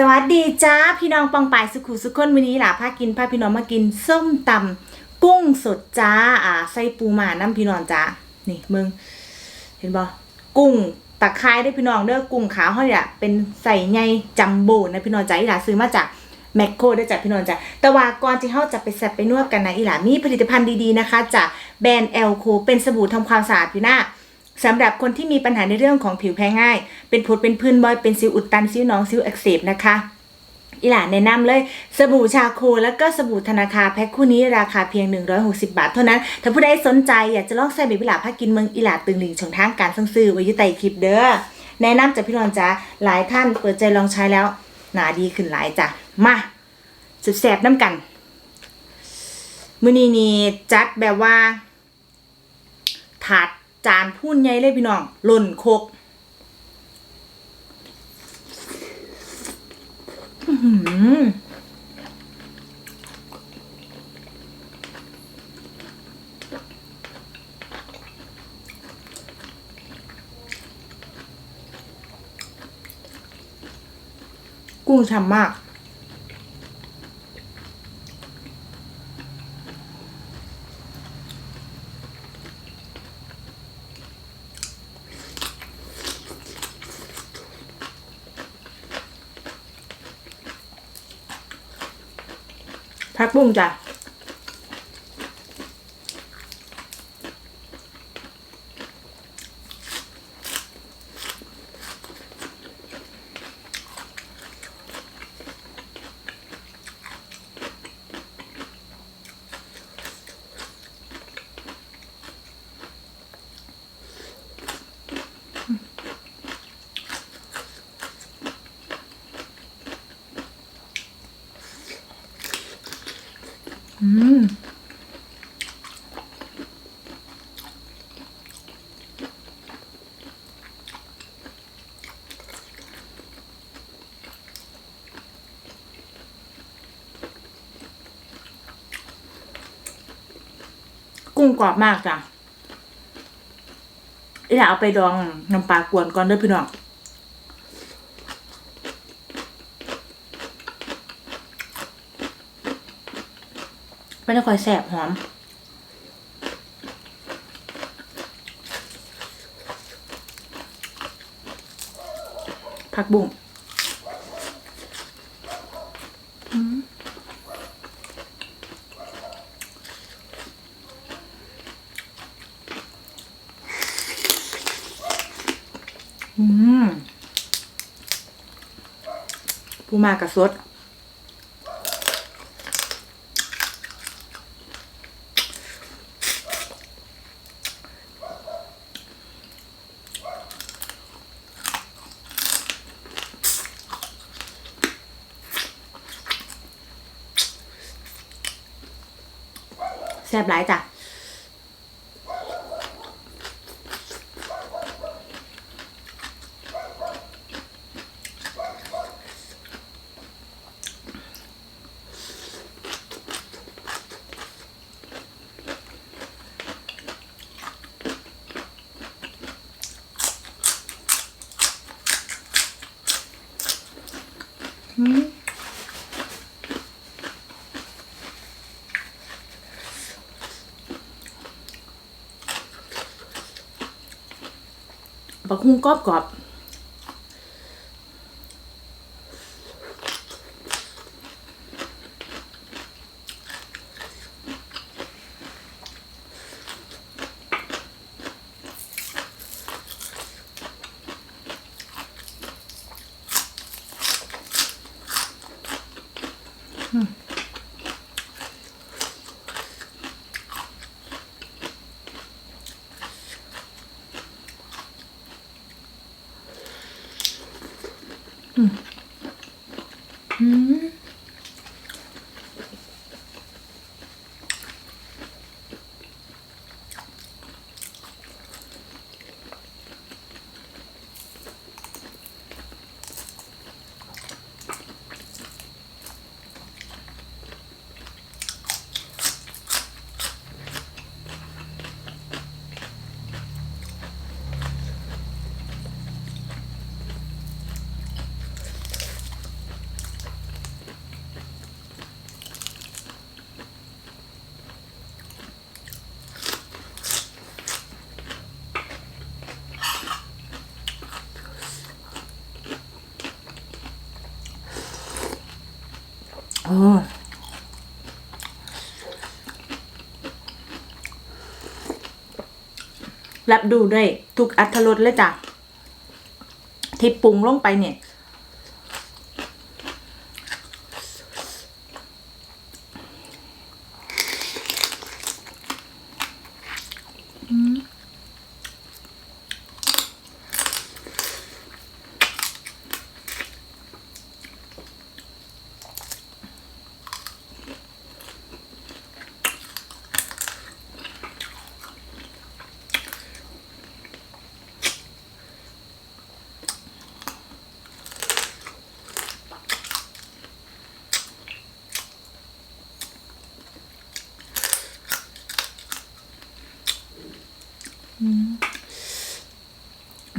สวัสดีจ้าพี่น้องปองปายสุขุสุขคนวันนี้ล่ะพากินพาพี่น้องมากินส้มตำกุ้งสดจ้าอ่าใส่ปูหมาน้ำพี่น้องจ้านี่มึง เห็นบ่กุ้งตะไคร้ได้พี่น้องเด้อกุ้งขาวเขาเนี่ยเป็นใส่ไงจัมโบ้นะพี่น้องจ้าอีหลาซื้อมาจากแมคโครได้จากพี่น้องจ้าแต่ว่าก่อนที่เขาจะไปแซ่บไปนวดกันนะอีหล่ามีผลิตภัณฑ์ดีๆนะคะจากแบรนด์เอลโคเป็นสบู่ทำความสะอาดผิวหน้า สำหรับคนที่มีปัญหาในเรื่องของผิวแพ้ง่าย เป็นผดเป็นพื้นบ่อย เป็นสิวอุดตัน สิวหนอง สิวอักเสบนะคะ อีหล่าแนะนำเลย สบู่ชาโคแล้วก็สบู่ธนาคาแพ็คคู่นี้ราคาเพียง 160 บาทเท่านั้น ถ้าผู้ใดสนใจอยากจะลองใส่เบบี้หลาพักกินเมืองอีหล่าตึงหลิงช่องทางการสั่งซื้อไว้ยุใต้คลิปเด้อ แนะนำจากพี่นอนจ้าหลายท่านเปิดใจลองใช้แล้ว หนาดีขึ้นหลายจ้ะ มาสุดแสบน้ำกันมือนี้นี่จัดแบบว่าถาด จานพูนใหญ่เลยพี่น้องหล่นโคกกุ้งฉ่ำมาก พักบุ้งจ้ะ กุ้งกรอบมากจ้ะอีหล่าเอาไปดองน้ำปลากวนก่อนเด้อพี่น้อง ไม่ได้คอยแสบหอม ผักบุ้งอืมอืมปูมากระสด แซ่บหลายจ้ะ อืม บักฮุ้งกรอบกรอบอื โอ้รับดูด้วยทุกอัตรสเลยจ้ะที่ปรุงลงไปเนี่ย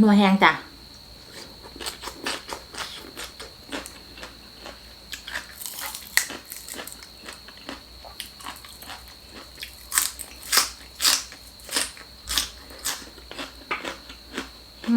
นัวแห้งจ้ะ อ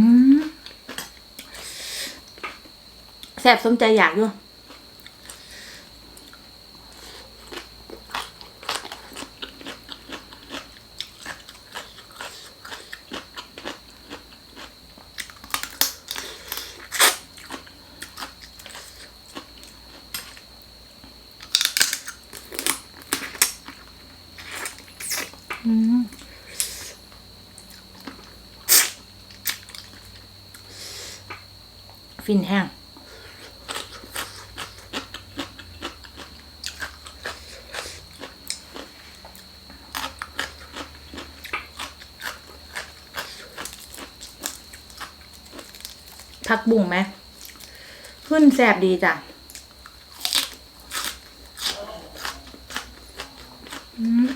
ืม แซ่บสมใจอยากอยู่อืมฟินแห้ง ผักบุ้งไหมขึ้นแสบดีจ้ะอืม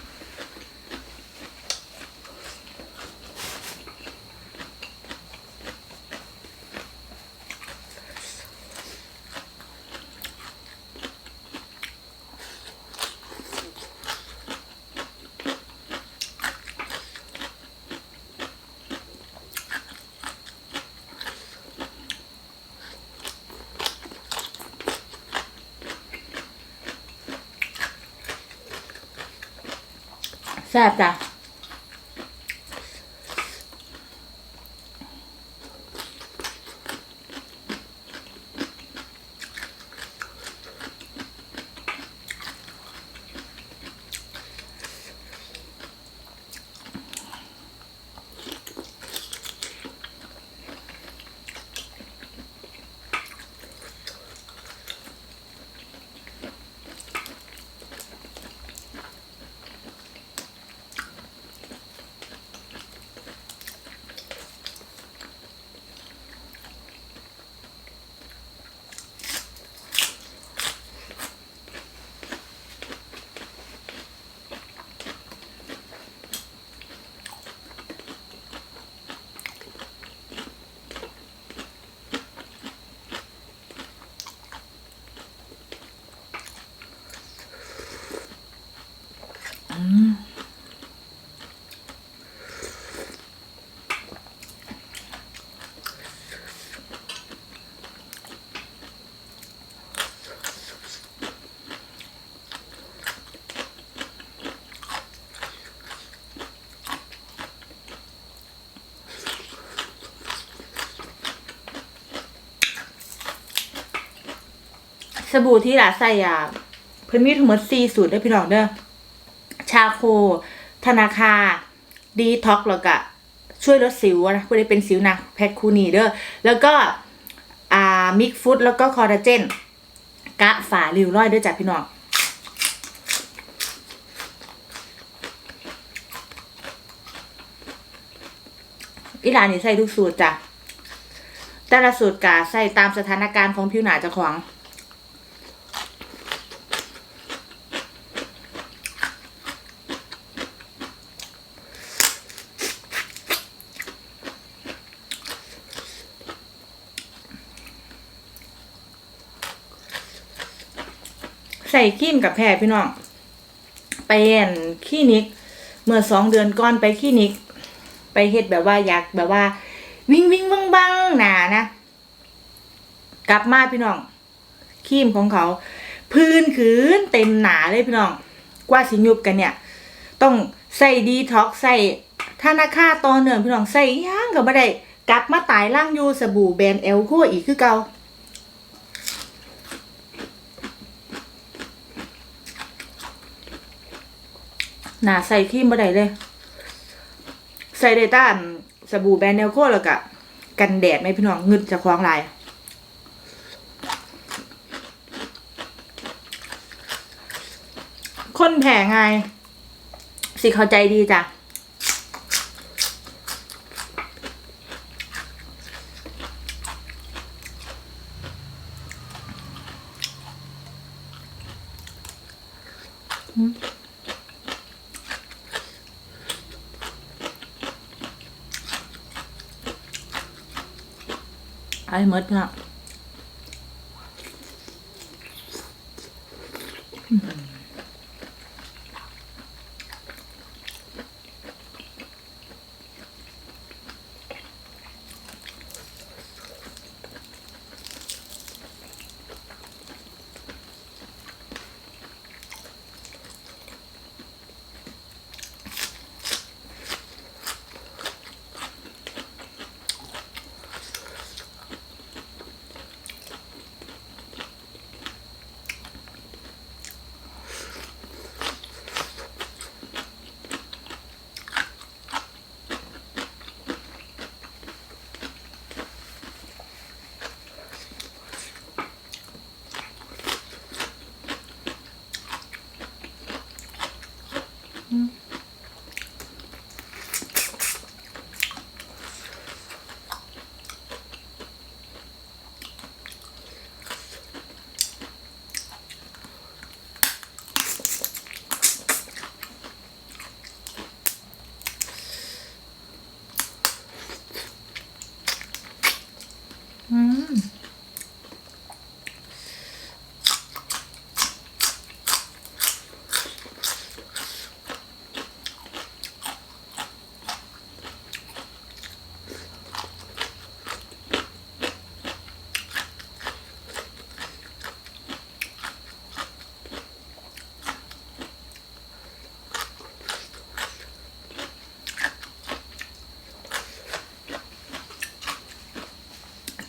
แสบจ้ะ สบู่ที่หลาใส่อะเพิ่นมีทั้งหมด4สูตรเด้พี่น้องเด้อชาโค ธนาคา ดีท็อกแล้วก็ช่วยลดสิวนะผู้ใดเป็นสิวนะแพคคูนีเด้อแล้วก็อ่ามิกฟุตแล้วก็คอลลาเจน กะฝาริ้วรอยเด้อจ้ะพี่น้องอีหลานนี่ใส่ทุกสูตรจ้ะแต่ละสูตรกะใส่ตามสถานการณ์ของผิวหนาเจ้าของ ใส่ครีมกับแพรพี่น้อง ไปแอนคลินิก เมื่อสองเดือนก่อนไปคลินิก ไปเฮ็ดแบบว่าอยากแบบว่า วิ่งวิ่งบังบังหนานะ กลับมาพี่น้องครีมของเขา พื้นขืนเต็มหนาเลยพี่น้อง กว่าสิยุบกันเนี่ย ต้องใส่ดีท็อกใส่ธนาคาต่อเนื่องพี่น้องใส่ย่างก็บ่ได้กลับมาตายร่างอยูสบู่แบรนด์เอลโคอีกคือเก่า หนาใส่ครีมบ่ได้เลย ใส่ได้ต้านสบู่แบรนด์เนลโคแล้วก็กันแดดไหมพี่น้องงึดจะคว้างลายคนแผงไงสิเข้าใจดีจ้ะอ้ม ดเนาะอื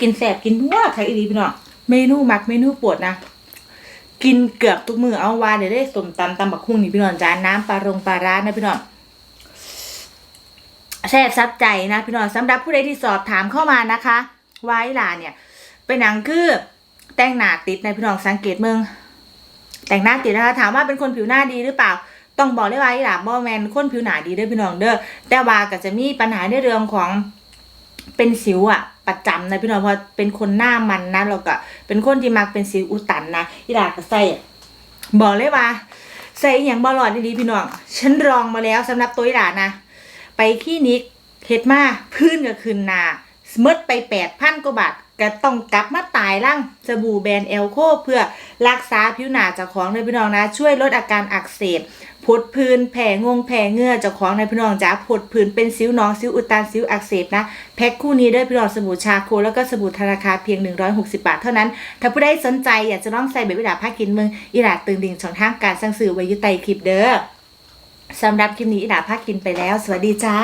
กินแสบกินนัวค่ะอีดีพี่น้องเมนูมักเมนูปวดนะกินเกือบทุกมือเอาวาเดี๋ยวได้สมตำตำบักหุ่งนี่พี่น้องจานน้ำปลารงปลาร้านะพี่น้องแซ่บซับใจนะพี่น้องสำหรับผู้ใดที่สอบถามเข้ามานะคะวาอีหลาเนี่ยเป็นหนังคือแต่งหน้าติดนะพี่น้องสังเกตเมืองแต่งหน้าติดนะคะ ถามว่าเป็นคนผิวหน้าดีหรือเปล่า ต้องบอกเลยว่าอีหลาบอแมนคนผิวหนาดีเด้อพี่น้องเด้อแต่ว่าก็จะมีปัญหาในเรื่องของ เป็นสิวอะประจำนะพี่น้องเพราะเป็นคนหน้ามันนะเราก็เป็นคนที่มักเป็นสิวอุตันนะอีหลาก็ใส่บอกเลยว่าใส่อย่างบอลอดดีๆพี่น้องฉันลองมาแล้วสำหรับตัวอีหลานะ ไปคลินิกเฮ็ดมาพื้นก็ขึ้นนา เมดไปแปดพันกว่าบาทก็ต้องกลับมาตายร่างสบู่แบรนด์เอลโคเพื่อรักษาผิวหนาเจ้าของเลยพี่น้องนะ ช่วยลดอาการอักเสบผดพื้นแผลงงแผลเงื่อเจ้าของในพี่น้องจ้าผดพื้นเป็นสิวหนองสิวอุดตันสิวอักเสบนะแพ็คคู่นี้ด้อพี่น้องสบู่ชาโคแล้วก็สบู่ธนาคาเพียง 160 บาทเท่านั้น ถ้าผู้ใดสนใจอยากจะลองใส่แบบิดาผ้ากินมืองอีหลาตึงดิ่งช่องทางการสั่งซื้อไว้ยุไตคลิปเด้อสำหรับคลิปนี้อีหลาผ้ากินไปแล้ว สวัสดีจ้า